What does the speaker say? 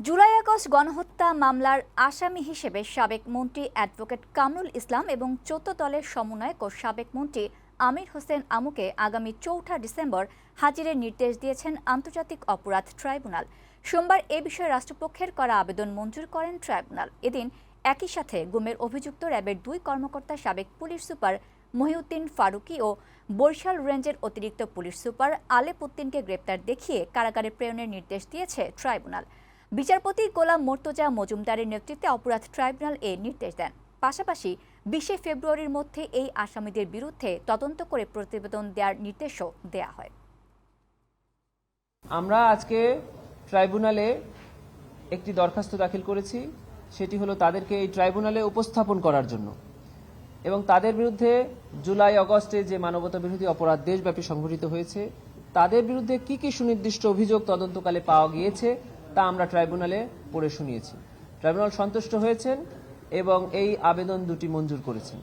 July August গণহত্যা মামলার আসামি হিসেবে সাবেক মন্ত্রী অ্যাডভোকেট কামরুল ইসলাম এবং চোদ্দ দলের সমন্বয়ক ও সাবেক মন্ত্রী আমির হোসেন আমুকে আগামী চৌঠা ডিসেম্বর হাজিরের নির্দেশ দিয়েছেন আন্তর্জাতিক অপরাধ ট্রাইব্যুনাল। সোমবার এ বিষয়ে রাষ্ট্রপক্ষের করা আবেদন মঞ্জুর করেন ট্রাইব্যুনাল। এদিন একই সাথে গুমের অভিযুক্ত র্যাবের দুই কর্মকর্তা সাবেক পুলিশ সুপার মহিউদ্দিন ফারুকি ও বরিশাল রেঞ্জের অতিরিক্ত পুলিশ সুপার আলেপ উদ্দিনকে গ্রেপ্তার দেখিয়ে কারাগারে প্রেরণের নির্দেশ দিয়েছে ট্রাইব্যুনাল। বিচারপতি গোলাম মোর্তজা মজুমদারের নেতৃত্বে অপরাধ ট্রাইব্যুনাল এ নির্দেশ দেন। পাশাপাশি বিশে ফেব্রুয়ারির মধ্যে এই আসামিদের বিরুদ্ধে তদন্ত করে প্রতিবেদন দেওয়ার নির্দেশও দেয়া হয়। আমরা আজকে ট্রাইব্যুনালে একটি দরখাস্ত দাখিল করেছি। সেটি হলো তাদেরকে এই ট্রাইব্যুনালে উপস্থাপন করার জন্য। এবং তাদের বিরুদ্ধে জুলাই আগস্টে যে মানবতা বিরোধী অপরাধ দেশব্যাপী সংঘটিত হয়েছে, তাদের বিরুদ্ধে কি কি সুনির্দিষ্ট অভিযোগ তদন্তকালে পাওয়া গিয়েছে তা আমরা ট্রাইব্যুনালে পড়ে শুনিয়েছি। ট্রাইব্যুনাল সন্তুষ্ট হয়েছেন এবং এই আবেদন দুটি মঞ্জুর করেছেন।